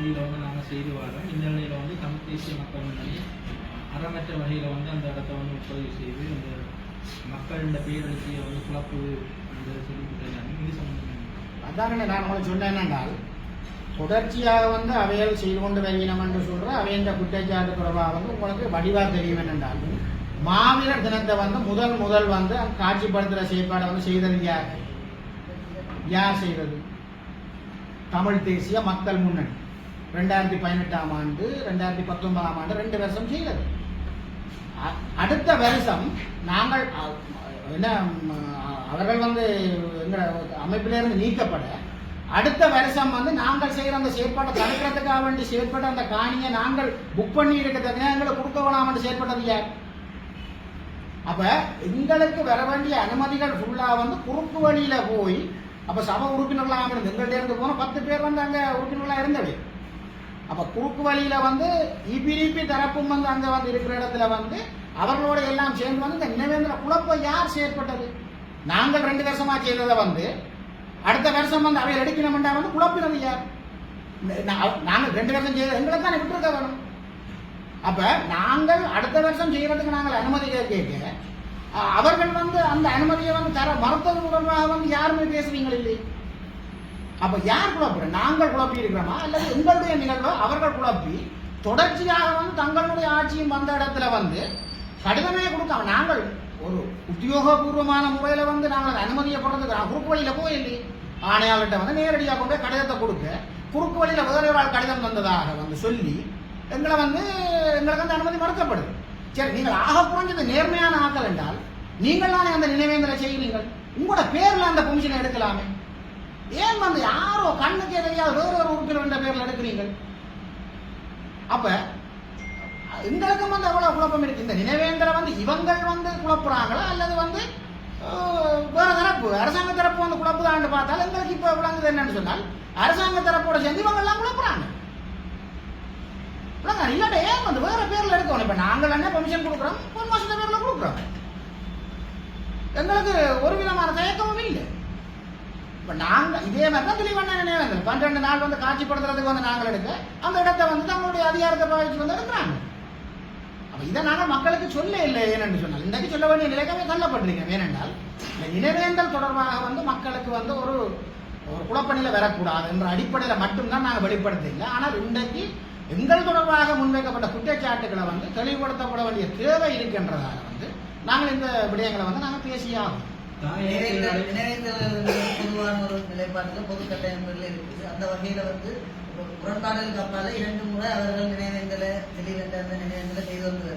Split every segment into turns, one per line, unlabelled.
பகுதியில் வந்து நாங்கள் செய்து வரோம் இந்த நிலையில் வந்து தமிழ் தேசிய மக்கள் முன்னணி அறமற்ற வகையில் வந்து அந்த இடத்த வந்து உட்பதிவு செய்து இந்த மக்களின் பேரெழுச்சியை வந்து குழப்பு அந்த சொல்லிவிட்டாங்க இது சம்பந்தம்?
அதானே நான் உங்களுக்கு சொன்னேன் என்னென்றால் தொடர்ச்சியாக வந்து அவைகள் செய்து கொண்டு வருகிறோம் என்று சொல்கிற அவையின் குற்றச்சாட்டு தொடர்பாக வந்து உங்களுக்கு வடிவாக தெரியும் என்னென்றால் மாவீரர் தினத்தை வந்து முதல் முதல் வந்து காட்சிப்படுத்துகிற செயற்பாடை வந்து செய்தது யார்? யார் செய்தது? தமிழ் தேசிய மக்கள் முன்னணி. ரெண்டாயிரத்தி பதினெட்டாம் ஆண்டு ரெண்டாயிரத்தி பத்தொன்பதாம் ஆண்டு ரெண்டு வருஷம் செய்தது. அடுத்த வருஷம் நாங்கள் என்ன அவர்கள் வந்து எங்களோட அமைப்பிலிருந்து நீக்கப்பட அடுத்த வருஷம் வந்து நாங்கள் செய்கிற அந்த செயற்பாட்டை தடுக்கிறதுக்காக வேண்டி செயற்பட்ட அந்த காணியை நாங்கள் புக் பண்ணி இருக்கிறது எங்களை கொடுக்க வேணாம் செயற்பட்டது யார்? அப்ப எங்களுக்கு வர வேண்டிய அனுமதிகள் ஃபுல்லா வந்து குறுக்கு வழியில போய் அப்ப சபை உறுப்பினர்களாக இருந்து எங்கள்ட்ட இருந்து போனால் பத்து பேர் வந்து அங்கே உறுப்பினர்களாக இருந்தவை அப்ப குறுக்கு வழியில வந்து இபிடிபி தரப்பும் வந்து அங்க வந்து இருக்கிற இடத்துல வந்து அவர்களோட எல்லாம் சேர்ந்து வந்து இந்த நினைவேந்திர குழப்பம் யார் செயற்பட்டது? நாங்கள் ரெண்டு வருஷமா செய்ததை வந்து அடுத்த வருஷம் வந்து அவையில் எடுக்கணும்டா வந்து குழப்பினது யார்? நாங்கள் ரெண்டு வருஷம் செய்த எங்களை தானே விட்டுருக்க வேணும் அப்ப நாங்கள் அடுத்த வருஷம் செய்யறதுக்கு நாங்கள் அனுமதி கேட்க அவர்கள் வந்து அந்த அனுமதியை வந்து தர மறுத்தது மூலமாக வந்து யாருமே பேசுறீங்க அப்ப யார் குழப்புற நாங்கள் குழப்பி இருக்கிறோமா? அல்லது எங்களுடைய நிகழ்வு அவர்கள் குழப்பி தொடர்ச்சியாக வந்து தங்களுடைய ஆட்சியும் வந்த இடத்துல வந்து கடிதமே கொடுக்காம நாங்கள் ஒரு உத்தியோகபூர்வமான முறையில வந்து நாங்கள் அந்த அனுமதியை போடுறதுக்கு குறுக்கு வழியில போயில்லை ஆணையாளர்கிட்ட வந்து நேரடியாக கொண்டு போய் கடிதத்தை கொடுக்க குறுக்கு வழியில வேற ஒரு ஆள் கடிதம் வந்ததாக வந்து சொல்லி எங்களை வந்து எங்களுக்கு வந்து அனுமதி மறுக்கப்படுது சரி நீங்கள் ஆக குறைஞ்சது நேர்மையான ஆக்கள் என்றால் நீங்கள் தானே அந்த நினைவேந்தலை செய்கிறீர்கள். உங்களோட பேர்ல அந்த பெர்மிஷனை எடுக்கலாமே. ஏன் வந்து யாரோ கண்ணுக்கு எதையாவது வேறு ஒரு உறுப்பினர் என்ற பெயரில் எடுக்கிறீர்கள்? அப்ப எங்களுக்கும் வந்து அவ்வளவு குழப்பம் இருக்கு. இந்த நினைவேந்திர வந்து இவங்கள் வந்து குழப்புறாங்களா? அல்லது வந்து வேற தரப்பு அரசாங்க தரப்பு வந்து குழப்புதான்னு பார்த்தால் எங்களுக்கு இப்ப விளங்குது என்னன்னு சொன்னால் அரசாங்க தரப்போட சேர்ந்து இவங்க எல்லாம் குழப்புறாங்க இல்லாட்ட ஏன் வந்து வேற பேர்ல எடுக்கணும்? இப்ப நாங்கள் என்ன பெர்மிஷன் கொடுக்குறோம்? பொன் மாசத்த பேர்ல கொடுக்குறோம். எங்களுக்கு ஒரு விதமான தயக்கமும் இல்லை. இப்போ நாங்கள் இதே மாதிரி தான் தெளிவான நினைவு பன்னெண்டு நாள் வந்து காட்சிப்படுத்துறதுக்கு வந்து நாங்கள் எடுக்க அந்த இடத்த வந்து நம்மளுடைய அதிகாரத்தை பாவிச்சு வந்து எடுக்கிறாங்க. அப்போ இதை நாங்கள் மக்களுக்கு சொல்ல இல்லை ஏனென்று சொன்னால். இன்றைக்கு சொல்ல வேண்டிய நிலைக்கவே தள்ளப்பட்டிருக்கேன். ஏனென்றால் இந்த நினைவேந்தல் தொடர்பாக வந்து மக்களுக்கு வந்து ஒரு ஒரு குழப்பநிலை வரக்கூடாது என்ற அடிப்படையில் மட்டும்தான் நாங்கள் வெளிப்படுத்த ஆனால் இன்றைக்கு எங்கள் தொடர்பாக முன்வைக்கப்பட்ட குற்றச்சாட்டுகளை வந்து தெளிவுபடுத்தப்பட வேண்டிய தேவை இருக்கின்றதாக வந்து நாங்கள் இந்த விடயங்களை வந்து நாங்கள் பேசியாகும்
பொதுவான ஒரு நிலைப்பாட்டில் பொது கட்டமைப்புகள் இருக்குது. அந்த வகையில வந்து முரண்பாடுகளுக்கு அப்பால இரண்டு முறை அவர்கள் நினைவேந்தலை திடீரென்று அந்த நினைவேந்தலை செய்து வந்து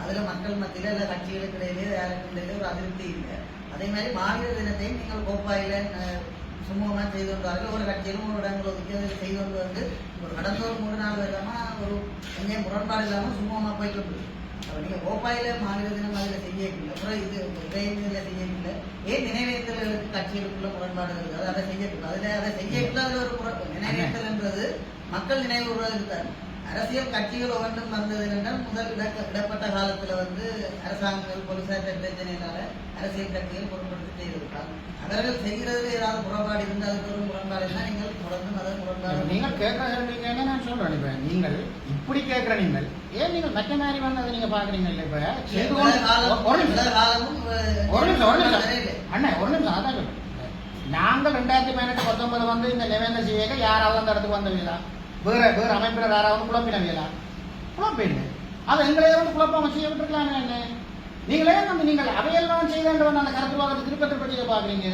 அதுல மக்கள் மத்தியில இல்ல கட்சிகளுக்கு இடையிலே இடையிலே ஒரு அதிருப்தி இல்லை. அதே மாதிரி மாநில தினத்தையும் நீங்கள் கோப்பாயில அஹ், சுமூகமா செய்து வந்தார்கள் ஒரு கட்சியிலும் ஒரு இடங்கள் ஒதுக்கி அதில் செய்து வந்து வந்து ஒரு கடந்த ஒரு மூணு நாள் வருடமா ஒரு எங்கேயும் முரண்பாடு இல்லாம சுமூகமா போயிட்டு இருக்கு அப்ப நீங்க கோப்பாயில மாநில தினம் அதுல செய்யவில்லை. அப்புறம் இது இடையத்துல செய்யவில்லை. ஏன் நினைவேந்தலுக்கு கட்சிகளுக்குள்ள முரண்பாடு இருக்குது அதை செய்யக்கூடாது அதுல அதை செய்யக்கூடாத ஒரு முரண் நினைவேற்றல் என்றது மக்கள் நினைவு கூறுவதற்கு தான். அரசியல் கட்சிகள் ஒவ்வொன்றும் வந்தது என்றால் முதல் இடப்ப காலத்துல வந்து அரசாங்கங்கள் போலீசார் பிரச்சனையினால அரசியல் கட்சிகள் பொருட்படுத்தி செய்திருக்காங்க அவர்கள் செய்கிறது ஏதாவது முரண்பாடு இருந்தால் அதுக்கு ஒரு முரண்பாடு இருந்தால் நீங்கள் தொடர்ந்து அதை முரண்பாடு.
நீங்கள் கேட்குற கேள்விக்கு என்ன நான் சொல்றேன். இப்ப நீங்கள் இப்படி கேட்குற நீங்கள் ஏன் நீங்கள் மற்ற மாதிரி வந்து அதை நீங்க பாக்குறீங்க இல்ல இப்ப? ஒரு நிமிஷம். ஒரு நிமிஷம் ஒரு
இல்லை.
நிமிஷம் அண்ணன் ஒரு நிமிஷம் அதான் சொல்றேன். நாங்கள் ரெண்டாயிரத்தி பதினெட்டு பத்தொன்பது வந்து இந்த நிவேந்த செய்ய யாராவது அந்த இடத்துக்கு வந்தவங்களா? வேற வேற அமைப்பினர் யாராவது குழப்பினவங்களா? குழப்பில்லை அது எங்களை வந்து குழப்பம் செய்ய விட்டுருக்கலாமே என்ன? நீங்களே வந்து நீங்கள் அவையெல்லாம் செய்ய வந்து அந்த கருத்துவாதத்தை திருப்ப திருப்ப செய்ய பாக்குறீங்க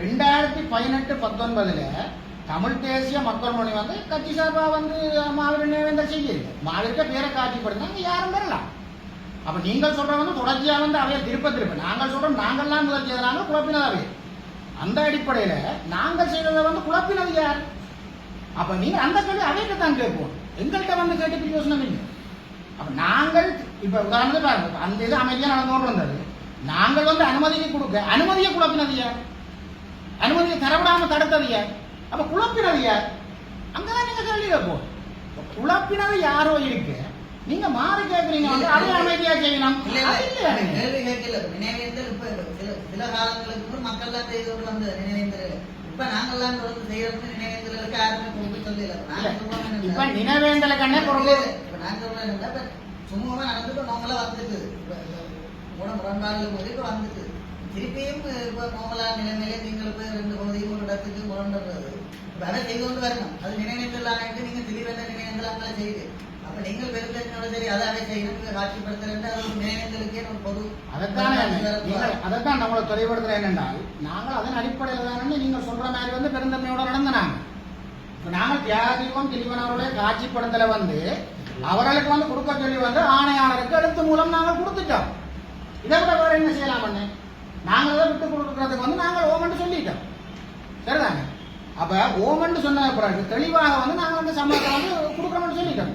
ரெண்டாயிரத்தி பதினெட்டு பத்தொன்பதுல தமிழ் தேசிய மக்கள் மொழி வந்து கட்சி சார்பா வந்து மாவீர நினைவேந்தல் செய்யல. மாவீரக்க பேரை காட்சிப்படுத்தாங்க யாரும் வரலாம். அப்போ நீங்கள் சொல்ற வந்து தொடர்ச்சியாக வந்து அவையை திருப்ப திருப்ப நாங்கள் சொல்றோம் நாங்கள்லாம் முதல் செய்யறாங்க குழப்பினது அவை அந்த அடிப்படையில் நாங்கள் செய்ததை வந்து குழப்பினது யார்? அப்போ நீங்கள் அந்த கேள்வி அவைகிட்ட தான் கேட்போம். எங்கள்கிட்ட வந்து கேட்டு பிரயோசனம் இல்லை. அப்ப நாங்கள் இப்ப உதாரணத்துக்கு அந்த இது அமைதியா நடந்து கொண்டு வந்தது. நாங்கள் வந்து அனுமதியை கொடுக்க அனுமதியை குழப்பினது யார்? அனுமதியை தரவிடாம தடுத்தது யார்? அப்ப குழப்பினது யார்? அங்கதான் நீங்க கேட்போம் இப்ப குழப்பினது யாரோ இருக்கு நீங்க மாறி கேட்குறீங்க வந்து அதை அமைதியா செய்யணும்.
சில காலங்களுக்கு மக்கள் கொண்டு வந்த இப்ப நாங்கெல்லாம் வந்து செய்யறது நினைவுகளுக்கு யாருமே பொறுப்பு சொல்லல
இப்ப நினைவேந்தல கண்ணே பொறுப்பு.
இப்ப நான் சொல்றேன் என்னன்னா, இப்ப சுமூகமா நடந்துட்டு நாங்களா வந்துட்டு கூட முரண்பாடுகள் போது இப்ப வந்துட்டு. திருப்பியும் இப்ப கோமலா நிலைமையில நீங்கள் போய் ரெண்டு பகுதியும் ஒரு இடத்துக்கு முரண்டுறது இப்ப அதை செய்து கொண்டு வரணும். அது நினைவேந்தல் நீங்க திடீரென நினைவேந்தல் அங்கே செய்யுது அப்ப நீங்கள் பெருந்தோட சரி அதை அதை செய்யணும் இதை காட்சிப்படுத்துறது அது ஒரு நினைவேந்தலுக்கே ஒரு பொது
அதைத்தானே அதைத்தான் நம்மளை தொலைப்படுத்துற என்னென்றால் நாங்கள் அதன் அடிப்படையில் தானே நீங்கள் சொல்ற மாதிரி வந்து பெருந்தன்மையோட நடந்தனாங்க. இப்ப நாங்கள் தியாகதீபம் திலீபன் அவர்களை காட்சிப்படுத்தல வந்து அவர்களுக்கு வந்து கொடுக்க சொல்லி வந்து ஆணையாளருக்கு எழுத்து மூலம் நாங்கள் கொடுத்துட்டோம். இதை விட வேற என்ன செய்யலாம் பண்ணு நாங்கள் அதை விட்டு கொடுக்கறதுக்கு வந்து நாங்கள் ஓமன்ட்டு சொல்லிட்டோம். சரிதாங்க அப்ப ஓமன்ட்டு சொன்ன பிறகு தெளிவாக வந்து நாங்கள் வந்து சம்பளத்தை வந்து கொடுக்குறோம்னு சொல்லிட்டோம்.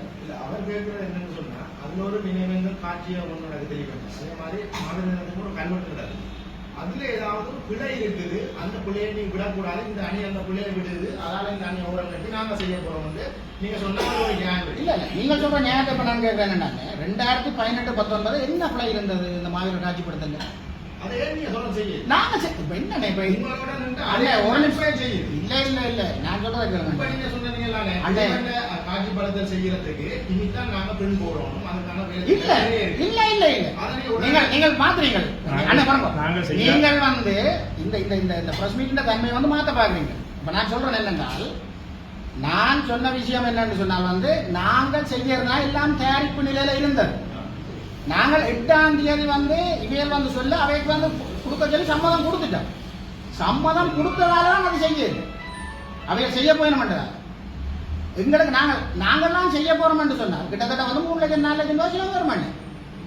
அவர் கேட்கறது என்னன்னு சொன்னா அதுல ஒரு நினைவேந்தல் காட்சியை ஒன்று நடக்க தெளிவாங்க அதே மாதிரி மாநிலத்துக்கு ஒரு கன்வெர்ட் அதுல ஏதாவது ஒரு பிழை இருக்குது அந்த பிள்ளையை நீங்க விடக்கூடாது இந்த அணி அந்த பிள்ளையை விடுது அதால இந்த அணி ஓரம் கட்டி நாங்க செய்ய போறோம் வந்து நீங்க சொன்ன மாதிரி ஒரு நியாயம்.
இல்ல இல்ல நீங்கள் சொல்ற நியாயத்தை இப்ப நான் கேட்கிறேன் என்னன்னாங்க ரெண்டாயிரத்தி பதினெட்டு பத்தொன்பது என்ன பிள்ளை இருந்தது இந்த மாவீரர் காட்சிப்படுத்தல
நீங்க
நாங்க செ- இப்ப ஒரு நிமிஷம்.
செய்யுது
இல்ல இல்ல இல்ல நான்
நீங்க சொன்னீங்கல்ல
அண்ணே.
காட்சிப்படுத்தல் செய்யறதுக்கு இனிதான் நாங்க பெண் போடுறோம் அதுக்கான
இல்ல. இல்ல இல்ல இல்ல நீங்கள் நீங்கள் மாத்துறீங்க
நாங்கள்
அண்ணே பாருங்க
நாங்கள் செய்ய-
நீங்கள் வந்து இந்த இந்த இந்த இந்த பிரஸ் மீட்டின் தன்மையை வந்து மாத்த பாக்குறீங்க இப்ப நான் சொல்றேன் என்னென்றால் நான் சொன்ன விஷயம் என்னன்னு சொன்னால் வந்து நாங்கள் செய்யறதா எல்லாம் தயாரிப்பு நிலையில இருந்தது. நாங்கள் எட்டாம் தேதி வந்து இவையல் வந்து சொல்ல அவைக்கு வந்து கொடுக்க சொல்லி சம்மதம் கொடுத்துட்டோம். சம்மதம் கொடுத்ததால தான் அது செய்யுது. அவைய செய்ய போயிட மாட்டேன் எங்களுக்கு நாங்கள் நாங்கள்லாம் செய்ய போறோம் என்று சொன்னார். கிட்டத்தட்ட வந்து மூணு லட்சம் நாலு லட்சம் ரூபாய் செலவு வருமானு.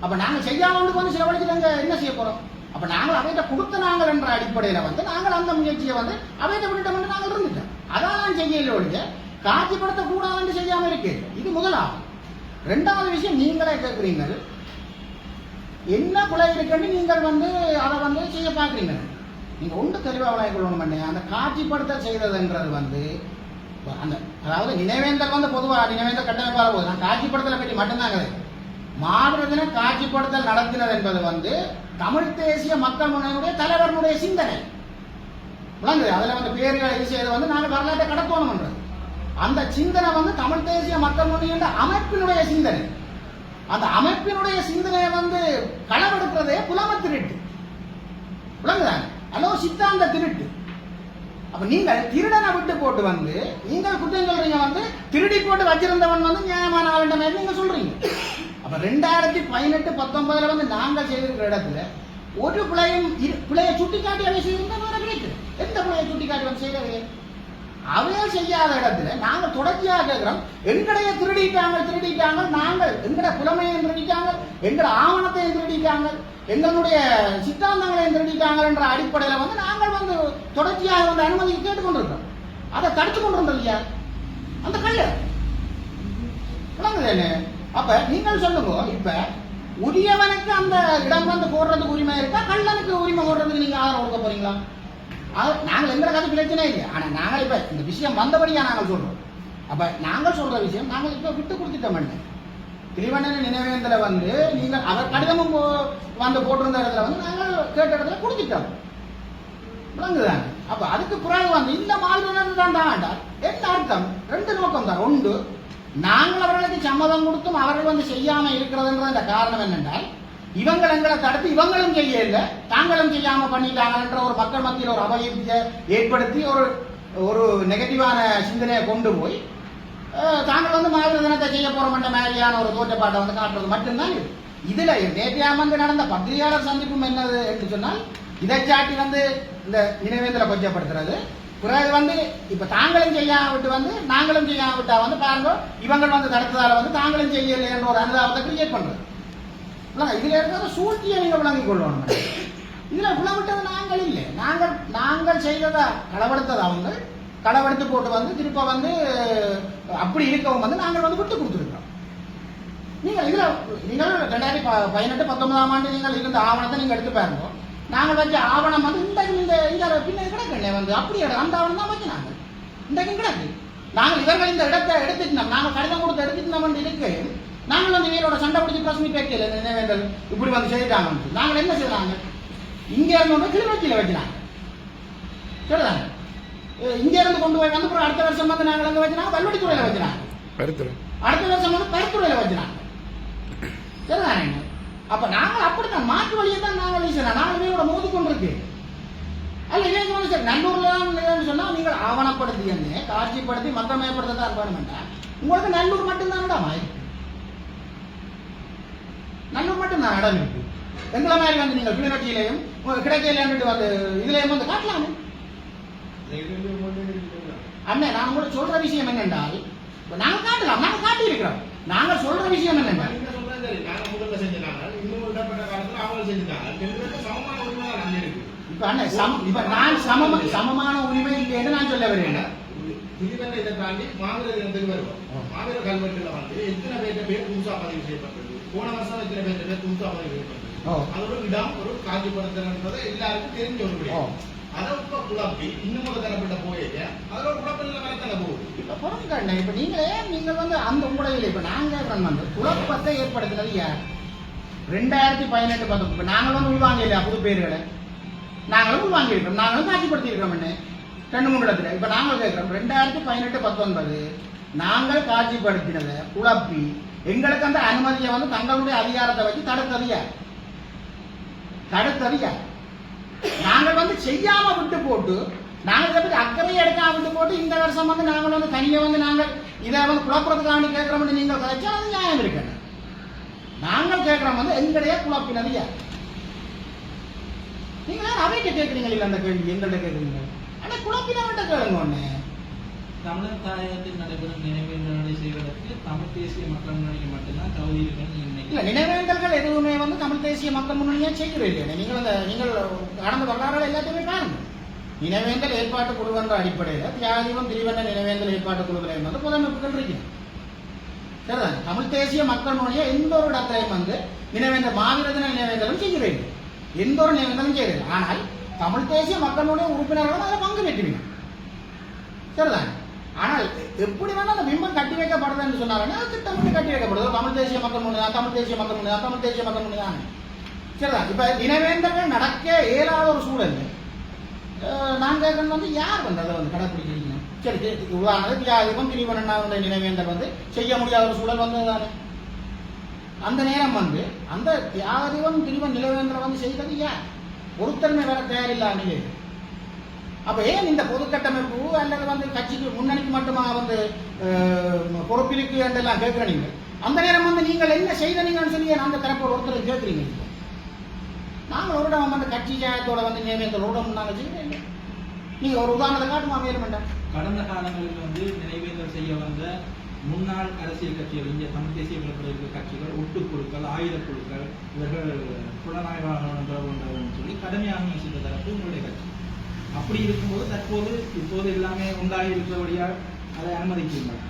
அப்ப நாங்க செய்யாமலுக்கு வந்து செலவழிச்சுட்டாங்க என்ன செய்ய போகிறோம் அப்போ நாங்கள் அவைகிட்ட கொடுத்த நாங்கள் என்ற அடிப்படையில வந்து நாங்கள் அந்த முயற்சியை வந்து அவைகிட்ட விட்டுட்டோம் நாங்கள் இருந்துட்டோம். அதெல்லாம் செய்யல ஒழிஞ்சு காட்சிப்படுத்த கூடாதுன்னு செய்யாமல் இருக்கு. இது முதலாகும் ரெண்டாவது விஷயம் நீங்களே கேட்குறீங்க என்ன குலை இருக்குன்னு நீங்கள் வந்து அதை வந்து செய்ய பார்க்குறீங்க. நீங்க ஒன்று தெளிவாக விளைய கொள்ளணும் பண்ணி அந்த காட்சிப்படுத்த செய்ததுன்றது வந்து அந்த அதாவது நினைவேந்தல் வந்து பொதுவாக நினைவேந்தல் கட்டமைப்பாக போகுது நான் காட்சிப்படுத்தலை பற்றி மட்டும்தான் கிடையாது மாநிலத்தின காட்சிப்படுத்தல் நடத்தினது என்பது வந்து தமிழ் தேசிய மக்கள் முன்னணியுடைய தலைவர்களுடைய சிந்தனை. விளங்குது? அதுல வந்து பேர்கள் இது செய்யறது வந்து நாங்கள் வரலாற்றை கடத்தோணும்ன்றது அந்த சிந்தனை வந்து தமிழ் தேசிய மக்கள் முன்னணி அமைப்பினுடைய சிந்தனை. அந்த அமைப்பினுடைய சிந்தனையை வந்து களவெடுக்கிறதே புலம திருட்டு. விளங்குதாங்க அல்லோ சித்தாந்த திருட்டு. அப்ப நீங்கள் திருடனை விட்டு போட்டு வந்து நீங்கள் குற்றம் சொல்றீங்க வந்து திருடி போட்டு வச்சிருந்தவன் வந்து நியாயமான ஆளுன்ற மாதிரி நீங்க சொல்றீங்க. அப்ப ரெண்டாயிரத்தி பதினெட்டு பத்தொன்பதுல வந்து நாங்கள் செய்திருக்கிற இடத்துல ஒரு பிள்ளையும் பிள்ளையை பிழையை சுட்டி காட்டி அதை செய்திருந்தா வேற எந்த பிள்ளையை சுட்டி காட்டி வந்து செய்யறது அவையே செய்யாத இடத்துல நாங்கள் தொடர்ச்சியாக கேட்கிறோம் எங்கடைய திருடிட்டாங்க திருடிட்டாங்க நாங்கள். எங்கட புலமையை திருடிட்டாங்க எங்கட ஆவணத்தையும் திருடிட்டாங்க எங்களுடைய சித்தாந்தங்களையும் திருடிட்டாங்க என்ற அடிப்படையில் வந்து நாங்கள் வந்து தொடர்ச்சியாக வந்து அனுமதி கேட்டுக்கொண்டிருக்கோம் அதை தடுத்து கொண்டிருந்தோம் இல்லையா அந்த கல்ல விளங்குது அப்ப நீங்கள் சொல்லுங்க இப்ப உரியவனுக்கு அந்த இடம் வந்து போடுறதுக்கு உரிமை இருக்கா? கள்ளனுக்கு உரிமை போடுறதுக்கு நீங்க ஆதரவு கொடுக்க போறீங்களா? நாங்கள் எங்களுக்கு கதை பிரச்சனை இல்லை. ஆனால் நாங்கள் இப்போ இந்த விஷயம் வந்தபடியா நாங்கள் சொல்கிறோம் அப்போ நாங்கள் சொல்கிற விஷயம் நாங்கள் இப்போ விட்டு கொடுத்துட்டோம் என்ன திருவண்ணன் நினைவேந்தில் வந்து நீங்கள் அவர் கடிதமும் போ- வந்து போட்டிருந்த இடத்துல வந்து நாங்கள் கேட்ட இடத்துல கொடுத்துட்டோம். விளங்குதாங்க அப்போ அதுக்கு பிறகு வந்து இந்த மாதிரி தான் தான் வேண்டாம் என்ன அர்த்தம்? ரெண்டு நோக்கம் தான். ஒன்று நாங்கள் அவர்களுக்கு சம்மதம் கொடுத்தும் அவர்கள் வந்து செய்யாமல் இருக்கிறதுன்ற காரணம் என்னென்றால் இவங்கள் எங்களை தடுத்து இவங்களும் செய்யல தாங்களும் செய்யாம பண்ணிட்டாங்கன்ற ஒரு மக்கள் மத்தியில் ஒரு அபயத்தை ஏற்படுத்தி ஒரு ஒரு நெகட்டிவான சிந்தனையை கொண்டு போய் தாங்கள் வந்து மாதிரி தினத்தை செய்ய போறோம்ன்ற மாதிரியான ஒரு தோற்றப்பாட்டை வந்து காட்டுறது மட்டும்தான் இது. இதுல நேற்றையாம் வந்து நடந்த பத்திரிகையாளர் சந்திப்பும் என்னது என்று சொன்னால் இதை சாட்டி வந்து இந்த நினைவேந்தலை கொச்சப்படுத்துறது. பிறகு வந்து இப்ப தாங்களும் செய்யாம விட்டு வந்து நாங்களும் செய்யாவிட்டா வந்து பாருங்க இவங்கள் வந்து தடுத்ததால வந்து தாங்களும் செய்யலை என்ற ஒரு அனுதாபத்தை கிரியேட் பண்றது. இல்லைங்க, இதுல இருக்கிற சூழ்ச்சியை நீங்கள் விளங்கிக் கொள்ளணும் இதுல விளவிட்டது நாங்கள் இல்லை. நாங்கள் நாங்கள் செய்ததா களவெடுத்தது அவங்க. களவெடுத்து போட்டு வந்து திருப்ப வந்து அப்படி இருக்கவும் வந்து நாங்கள் வந்து விட்டு கொடுத்துருக்கோம் நீங்கள் இதுல நீங்கள் ரெண்டாயிரத்தி பதினெட்டு பத்தொன்பதாம் ஆண்டு நீங்கள் இருந்த ஆவணத்தை நீங்க எடுத்து பாருங்க. நாங்கள் வச்ச ஆவணம் வந்து இந்த இந்த இந்த பின்ன கிடக்கல வந்து அப்படி அந்த ஆவணம் தான் வச்சுனாங்க இன்றைக்கும் கிடக்கு. நாங்கள் இவர்கள் இந்த இடத்தை எடுத்துட்டோம் நாங்கள் கடிதம் கொடுத்து எடுத்துட்டோம் இருக்கு நாங்கள் வந்து இவரோட சண்டை பிடிச்சி பிரச்சனை பேக்கல நினைவேந்தல் இப்படி வந்து செய்தாங்க. நாங்கள் என்ன செய்தாங்க? இங்க இருந்து வந்து கிளிநொச்சியில வச்சுனாங்க சரிதாங்க இங்க இருந்து கொண்டு போய் வந்து அடுத்த வருஷம் வந்து நாங்கள் அங்க வச்சுனாங்க வல்வடித்துறையில வச்சுனாங்க அடுத்த வருஷம் வந்து பருத்துறையில வச்சுனாங்க சரிதானே அப்ப நாங்கள் அப்படித்தான். மாற்று வழியை தான் நாங்கள் வீசுறோம் நாங்கள் பேரோட மோதி கொண்டிருக்கு. அல்ல இதே சொன்னா சரி நல்லூர்ல தான் சொன்னா நீங்கள் ஆவணப்படுத்தி என்ன? காட்சிப்படுத்தி மக்கமயப்படுத்த தான் வேணுமெண்டா உங்களுக்கு நல்லூர் மட்டும்தான் இருக்கு நல்லூர் மட்டும்தான் இடம் இருக்கு. எங்களை மாதிரி வந்து நீங்கள் கிளிநொச்சியிலையும் கிடைக்கலையாண்டு வந்து இதுலயும் வந்து காட்டலாமே. அண்ணே நான் உங்களுக்கு சொல்ற விஷயம் என்னென்றால் நாங்க காட்டலாம் நாங்க காட்டி இருக்கிறோம் நாங்க சொல்ற விஷயம்
இருக்கு
இப்ப அண்ணே சம இப்ப நான் சம சமமான உரிமை இல்லைன்னு நான் சொல்ல வரேன்.
இதுவரை இதை தாண்டி மாநில தினத்துக்கு வருவோம் மாநில கல்வெட்டுல வந்து எத்தனை பேர்ட்ட பேர் புதுசா பதிவு செய்யப்பட்டது? போன வருஷம் எத்தனை பேர்ட்ட பேர் புதுசா பதிவு செய்யப்பட்டது. அதோட இடம் ஒரு காட்சிப்படுத்துறது எல்லாருக்கும் தெரிஞ்ச ஒரு
ஓ.
விடயம் அதை இப்ப குழப்பி இன்னும் ஒரு தரப்பட்ட போயிட்டு அதோட குழப்பம் வரத்தான போகுது.
இப்ப பொறுங்க அண்ணே இப்ப நீங்களே நீங்கள் வந்து அந்த உங்களுடைய இப்ப நாங்க வந்து குழப்பத்தை ஏற்படுத்தினது யார்? ரெண்டாயிரத்தி பதினெட்டு பத்து இப்ப நாங்கள் வந்து உள்வாங்க இல்லையா புது பேர்களை. நாங்களும் உள்வாங்கி இருக்கிறோம் நாங்களும் காட்சிப்படுத்தி இருக்கிறோம் என்ன? ரெண்டு மூணு இடத்துல. இப்ப நாங்கள் கேட்குறோம் ரெண்டாயிரத்தி பதினெட்டு பத்தொன்பது நாங்கள் காட்சிப்படுத்தினதை குழப்பி எங்களுக்கு அந்த அனுமதியை வந்து தங்களுடைய அதிகாரத்தை வச்சு தடுத்தது யார்? தடுத்தது யார்? நாங்கள் வந்து செய்யாம விட்டு போட்டு நாங்கள் இதை அக்கறையை எடுக்காம விட்டு போட்டு இந்த வருஷம் வந்து நாங்கள் வந்து தனியாக வந்து நாங்கள் இதை வந்து குழப்பறதுக்காண்டி கேட்குறோம்னு நீங்கள் கதைச்சா அது நியாயம் இருக்கேன் நாங்கள் கேட்குறோம் வந்து எங்களையே குழப்பினது யார்? நீங்க யார் அவைகிட்ட கேட்குறீங்க இல்லை அந்த கேள்வி எங்கள்கிட்ட கேட்குறீங்க ஆனால் குழப்பினவன்கிட்ட கேளுங்க ஒன்று
தமிழர் தாயகத்தில் நடைபெறும் நினைவேந்தலை செய்வதற்கு தமிழ் தேசிய மக்கள் முன்னணிக்கு மட்டும்தான் தகுதி இருக்குன்னு
இல்ல நினைவேந்தல்கள் எதுவுமே வந்து தமிழ் தேசிய மக்கள் முன்னணியா செய்கிறீர்கள் நீங்கள் அந்த நீங்கள் கடந்த வரலாறுகள் எல்லாத்தையுமே பாருங்க நினைவேந்தல் ஏற்பாட்டு குழு என்ற அடிப்படையில் தியாகிவம் திரிவண்ண நினைவேந்தல் ஏற்பாட்டு குழுவிலையும் வந்து புதமைப்புகள் இருக்கு சரிதான் தமிழ் தேசிய மக்கள் முன்னணியை எந்த ஒரு இடத்தையும் வந்து நினைவேந்தல் மாவீர தின நினைவேந்தலும் செய்கிறீர்கள் எந்த ஒரு நினைவேந்தலும் செய்கிறீர்கள் ஆனால் தமிழ் தேசிய மக்களுடைய உறுப்பினர்களும் அதில் பங்கு பெற்றுவீங்க சரிதான்? ஆனால் எப்படி வேணா அந்த பிம்பம் கட்டி வைக்கப்படுதுன்னு சொன்னாருன்னா அது திட்டமிட்டு கட்டி வைக்கப்படுது. தமிழ் தேசிய மக்கள் முன்னதான் தமிழ் தேசிய மக்கள் முன்னதான் தமிழ் தேசிய மக்கள் முன்னதான் சரிதான் இப்போ இனவேந்தர்கள் நடக்க இயலாத ஒரு சூழல். நாங்கள் நான் கேட்கறது வந்து யார் வந்து அதை வந்து கடைப்பிடிக்கிறீங்க? சரி சரி, உதாரணத்துக்கு தியாகிபம் திரிவனண்ணாவுடைய நினைவேந்தல் வந்து செய்ய முடியாத ஒரு சூழல் வந்தது தானே அந்த நேரம் வந்து அந்த தியாகிபம் திரிவன் நிலவேந்திரம் வந்து செய்தது யார்? ஒருத்தருமே வேற தயாரில்லாமலே அப்ப ஏன் இந்த பொது கட்டமைப்பு அல்லது வந்து கட்சிக்கு முன்னணிக்கு மட்டுமா வந்து பொறுப்பிருக்கு என்றெல்லாம் கேட்கிற நீங்க அந்த நேரம் வந்து நீங்கள் என்ன செய்தனீங்கன்னு சொல்லி அந்த தரப்பு ஒருத்தர் கேட்குறீங்க? நாங்கள் ஒரு இடம் வந்து கட்சி ஜாயத்தோட வந்து நியமித்த ஒரு இடம் நாங்கள் செய்யவே நீங்கள் ஒரு உதாரணத்தை காட்டுமா மேலும் வேண்டாம்
கடந்த காலங்களில் வந்து நிறைவேற்ற செய்ய வந்த முன்னாள் அரசியல் கட்சிகள் இந்திய தமிழ் தேசிய விடுதலை கட்சிகள் ஒட்டுக்குழுக்கள் ஆயுத குழுக்கள் இவர்கள் புலனாய்வாளர் போன்றவர்கள் சொல்லி கடுமையாக விமர்சித்த தரப்பு உங்களுடைய கட்சி. அப்படி இருக்கும்போது தற்போது இப்போது எல்லாமே உண்டாகி இருக்கிறபடியால் அதை அனுமதிக்கின்றன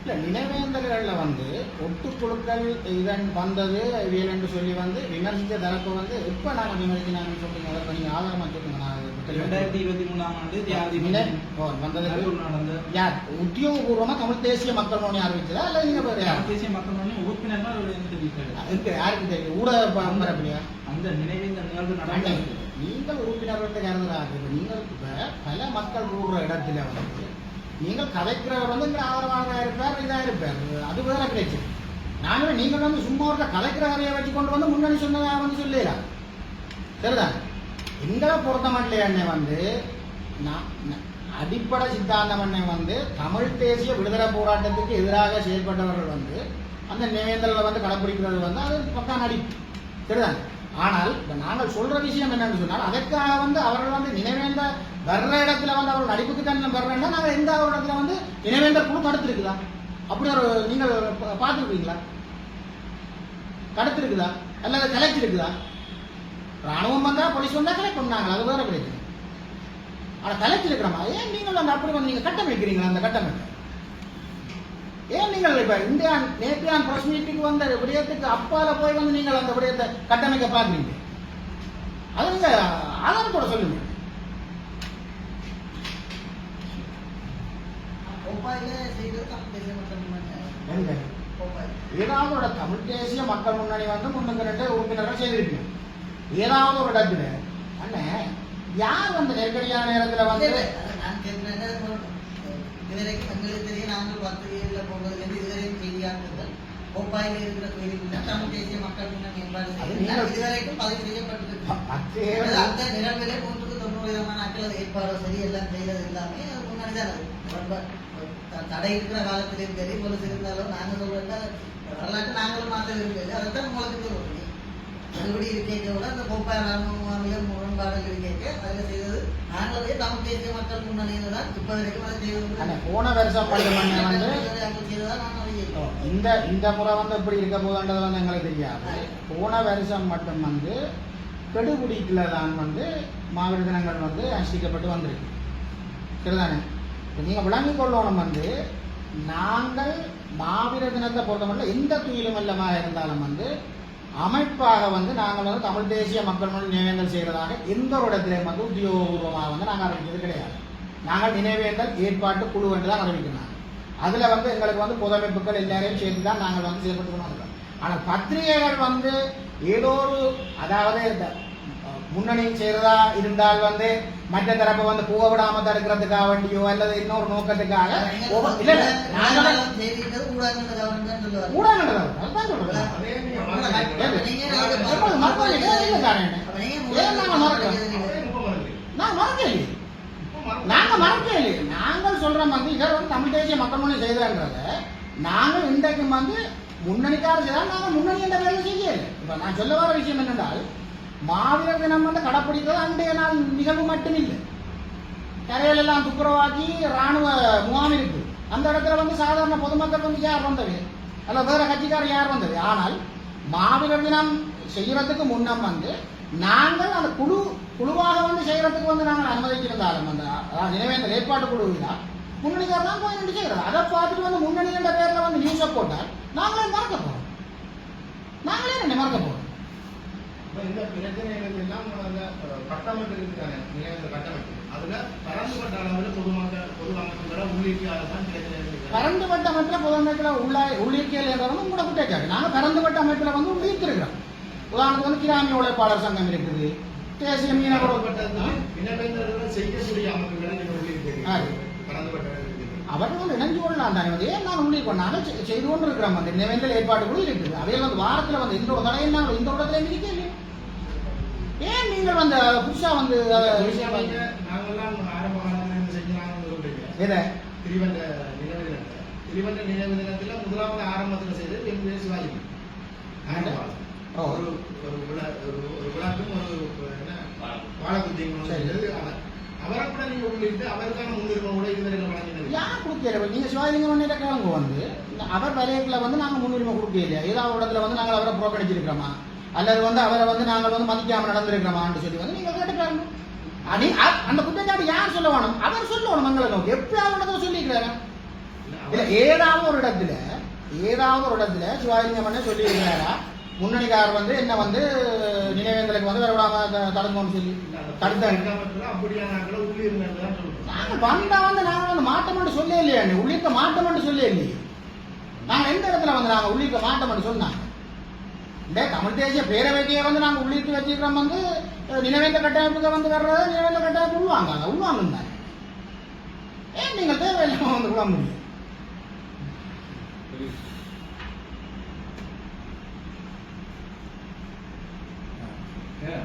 இல்லை நினைவேந்தர்களில் வந்து ஒட்டுக்குழுக்கள் இதன் வந்தது இவியல் என்று சொல்லி வந்து விமர்சித்த தரப்பு வந்து எப்போ நாங்கள் விமர்சினாங்கன்னு சொல்றீங்க? அதை நீங்கள் ஆதாரமாக சொல்லுங்க நான்
இரண்டாயிரத்தி இருபத்தி மூணாம் ஆண்டு நடந்த
யார்? உத்தியோகபூர்வமா தமிழ் தேசிய மக்கள் முன்னணி அறிவிச்சதா அல்ல நீங்க
தேசிய மக்கள் முன்னணி உறுப்பினர்கள்
இருக்கு யாருக்கு தெரியும்? ஊடக பரம்பரையா
அந்த நினைவேந்தல் நிகழ்வு
அண்ணே,
நடந்த
நீங்கள் உறுப்பினர்கள் கருதுறாங்க நீங்கள் பல மக்கள் கூடுற இடத்துல வந்து நீங்கள் கதைக்கிறவர் வந்து இங்க ஆதரவாக இருப்பார் இதா இருப்பார். அது வேற கிடைச்சு நாங்களும் நீங்கள் வந்து சும்மா ஒரு கலைக்கிற கதையை வச்சு கொண்டு வந்து முன்னணி சொன்னதா வந்து சொல்லலாம் சரிதான் எங்களை பொறுத்த மட்டும் வந்து. நான் அடிப்படை சித்தாந்தம் அண்ணே வந்து தமிழ் தேசிய விடுதலை போராட்டத்துக்கு எதிராக செயல்பட்டவர்கள் வந்து அந்த நிவேந்தலில் வந்து கடைப்பிடிக்கிறது வந்து அது பக்கம் நடிப்பு சரிதான்? ஆனால் இப்போ நாங்கள் சொல்ற விஷயம் என்னன்னு சொன்னால் அதற்காக வந்து அவர்கள் வந்து நினைவேந்த வர்ற இடத்துல வந்து அவர்கள் நடிப்புக்கு தான் வர்றேன்னா நாங்கள் எந்த ஒரு இடத்துல வந்து நினைவேந்த குழு தடுத்துருக்குதா? அப்படி ஒரு நீங்கள் பார்த்துருக்கீங்களா தடுத்துருக்குதா? அல்லது கலைச்சிருக்குதா ராணுவம் வந்தா போலீஸ் வந்தா கலெக்ட் பண்ணாங்க அது வேற பிரச்சனை. ஆனா கலைச்சிருக்கிறோமா ஏன் நீங்கள் அந்த அப்படி வந்து நீங்க கட்டமைக்கிறீங்களா அந்த கட்டமைப்பு? ஏன் நீங்கள் இப்ப இந்தியா நேற்றையான் பிரஸ் மீட்டுக்கு வந்த விடயத்துக்கு அப்பால போய் வந்து நீங்கள் அந்த விடயத்தை கட்டமைக்க பாக்குறீங்க அது நீங்க ஆதாரத்தோட சொல்லுங்க. ஒரு தமிழ் தேசிய மக்கள் முன்னணி வந்து முன்னுக்கு ரெண்டு உறுப்பினர்கள் செய்திருக்கீங்க ஏதாவது ஒரு இடத்துல அண்ணே யார் வந்து நெருக்கடியான நேரத்துல வந்து
நான் கேட்கிற என்னது ஒரு- இதுவரைக்கும் எங்களுக்கு தெரியும் நாங்கள் பத்திரிகைகளில் போடுறதுலேருந்து இதுவரைக்கும் செய்தியாளர்கள் கோப்பாயில் இருக்கிற கோயிலுக்கு தமிழ் தேசிய மக்கள் முன்னணி ஏற்பாடு இதுவரைக்கும் பதிவு செய்யப்பட்டிருக்கு
பத்தே
அந்த நிகழ்விலே நூற்றுக்கு தொண்ணூறு விதமான ஆட்கள் ஏற்பாடு சரி எல்லாம் செய்யறது எல்லாமே அது முன்னாடி தான் அது. ரொம்ப த- தடை இருக்கிற காலத்திலேயும் சரி பொலிசு இருந்தாலும் நாங்கள் சொல்றத வரலாற்று நாங்களும் மாற்ற விரும்பல அதைத்தான் உங்களுக்கு சொல்றோம். மறுபடி இருக்கேக்க விட அந்த ராணுவ முரண்பாடுகள் இருக்கேக்க அதில் செய்தது. நாங்களே தமிழ் தேசிய மக்கள் முன்னணியில் தான் இப்போ வரைக்கும் அதை செய்வது
போன வருஷம்
நாங்கள்
இந்த இந்த முறை வந்து எப்படி இருக்க போகுதுன்றது வந்து எங்களுக்கு தெரியாது. போன வருஷம் மட்டும் வந்து கெடுபிடிக்கல தான் வந்து மாவீர தினங்கள் வந்து அனுஷ்டிக்கப்பட்டு வந்திருக்கு. சரிதானே? இப்ப நீங்க விளங்கிக் கொள்ளணும் வந்து நாங்கள் மாவீர தினத்தை பொறுத்தமட்டில் எந்த துயிலும் இல்லமாக இருந்தாலும் வந்து அமைப்பாக வந்து நாங்கள் வந்து தமிழ் தேசிய மக்கள் மொழி நினைவேந்தல் செய்கிறதாக எந்த ஒரு இடத்திலையும் வந்து உத்தியோகபூர்வமாக வந்து நாங்கள் அறிவிக்கிறது கிடையாது. நாங்கள் நினைவேந்தல் ஏற்பாட்டு குழு என்று தான் அறிவிக்கிறோம் அதில் வந்து எங்களுக்கு வந்து புதமைப்புகள் எல்லாரையும் சேர்த்து தான் நாங்கள் வந்து செயல்பட்டு வந்தோம் ஆனால் பத்திரிகைகள் வந்து ஏதோ ஒரு அதாவது இந்த அஹ், முன்னணி செய்கிறதா இருந்தால் வந்து மற்ற தரப்பை வந்து போக விடாம தடுக்கிறதுக்காக வேண்டியோ அல்லது இன்னொரு நோக்கத்துக்காக இல்ல
நீங்க
ஏன்
மறந்துட்டீங்க.
நீங்க
எப்பொழுது மறக்கவில்லை? ஏன் இல்லை தானே?
அப்ப நீங்க
ஏன் நாங்க மறக்கிறோம்?
அதே இப்ப மறந்துட்டீங்க.
நான் மறக்கலையே
இப்ப மறந்து-
நாங்க மறக்கலையே நாங்கள் சொல்றோம் வந்து இவர் வந்து தமிழ் தேசிய மக்கள் மொழி செய்தான்றத நாங்கள் இன்றைக்கு வந்து முன்னணிக்கார செய்தால் நாங்கள் முன்னணி என்ற வேலை செய்யல இப்ப நான் சொல்ல வர விஷயம் என்னென்றால் மாவீரர் தினம் வந்து கடைப்பிடிக்கிறது அன்றைய நாள் நிகழ்வு மட்டும் இல்லை கரையில எல்லாம் துப்புரவாக்கி ராணுவ முகாம் இருக்கு. அந்த இடத்துல வந்து சாதாரண பொதுமக்கள் வந்து யார் வந்தது? அல்ல வேற கட்சிக்காரர் யார் வந்தது? ஆனால் மாவீரர் தினம் செய்யறதுக்கு முன்னம் வந்து நாங்கள் அந்த குழு குழுவாக வந்து செய்யறதுக்கு வந்து நாங்கள் அனுமதிச்சிருந்தாலும் அந்த நினைவே அந்த ஏற்பாட்டு குழு தான் தான் போய் நின்று செய்யறது அதை பார்த்துட்டு வந்து முன்னணி என்ற பேரில் வந்து நியூஸை போட்டால் நாங்களே மறக்க போகிறோம் நாங்களே ரெண்டு மறக்க
போகிறோம் இந்த பிரச்சனைகள் எல்லாம் கட்டமைப்பு இருக்குதானே நிலையங்கள் கட்டமைப்பு அதுல பரந்துபட்ட அளவுல பொதுமக்கள் பொது அமைப்புகள உள்ளீட்டு தான் பிரச்சனை
பரந்துபட்ட அமைப்பில் பொதுமக்கள் உள்ள உள்ளீர்க்கையில் இருக்கிறவங்க கூட குற்றச்சாட்டு. நாங்கள் பரந்துபட்ட அமைப்பில் வந்து உள்ளீர்த்திருக்கிறோம் உதாரணத்துக்கு வந்து கிராமிய உழைப்பாளர் சங்கம் இருக்குது. தேசிய மீனவர்
பரந்துபட்டதுல இனவேந்தர்கள் செய்யக்கூடிய அமைப்புகளை. பரந்துபட்ட.
அவர்கள் இணைஞ்சு கொள்ளலாம் தானே வந்து. ஏன் நான் உள்ளீர் பண்ணாங்க செய்து கொண்டு இருக்கிறோம் அந்த நினைவேந்தல் ஏற்பாடு கூட இருக்குது. அவையில் வந்து வாரத்தில் வந்து இந்த ஒரு நாங்கள் இந்த இடத்துல இருக்க நீங்கள் வந்து புதுசா வந்து
நாங்கெல்லாம் ஆரம்ப காலத்துல சொல்றீங்க
எதை
திரிவண்ட நினைவு தினத்துல திரிவண்ட நினைவு தினத்துல முதலாவது ஆரம்பத்துல செய்தது எம் ஜே சிவாஜி. ஒரு ஒரு விழா ஒரு ஒரு விழாக்கும் ஒரு என்ன?
சரி.
செய்தது. அவர் அவரை கூட நீங்க உள்ளிட்டு அவருக்கான முன்னுரிமை கூட இதுவரைக்கும் வழங்கினது
யார் கொடுக்கல? நீங்க சிவாஜிலிங்கம் பண்ணிட்ட கிழங்கு வந்து. அவர் விலைக்குள்ள வந்து நாங்க முன்னுரிமை கொடுக்க இல்லையா ஏதாவது ஒரு இடத்துல வந்து நாங்கள் அவரை புறக்கணிச்சிருக்கிறோமா? அல்லது வந்து அவரை வந்து நாங்கள் வந்து மதிக்காம நடந்திருக்கிறோமான்னு சொல்லி வந்து நீங்க கேட்டு பாருங்க அடி அ- அந்த குற்றச்சாட்டு யார் சொல்ல வேணும்? அவர் சொல்லணும் மங்களை நோக்கி எப்பயாவது ஒரு இடத்துல சொல்லியிருக்கிறாரு? இல்ல ஏதாவது ஒரு இடத்துல ஏதாவது ஒரு இடத்துல சிவாஜிலிங்கம் பண்ண சொல்லியிருக்கிறாரா? முன்னணிக்காரர் வந்து என்ன வந்து நினைவேந்தலுக்கு வந்து வரவிடாம த- தடுக்கணும்னு சொல்லி. தடுத்தாங்க
அப்படியான ஆட்களை உள்ளிருந்தாங்க தான் சொல்றோம்.
நாங்க வந்தா வந்து நாங்க வந்து மாட்டோம்னு சொல்லே இல்லையா உள்ளிருக்க மாட்டோம்னு சொல்லே இல்லையே நாங்க எந்த இடத்துல வந்து நாங்க உள்ளிருக்க மாட்டோம்னு சொன்னாங்க? இந்த தமிழ் தேசிய பேரவைக்கே வந்து நாங்கள் உள்ளிட்டு வச்சிருக்கிறோம் வந்து நினைவேந்த கட்டமைப்புக்கு வந்து வர்றத நினைவேந்த கட்டமைப்பு உள்வாங்க. உள்வாங்க ஏன் நீங்கள் தேவையில்லாம வந்து விட முடியும் Yeah.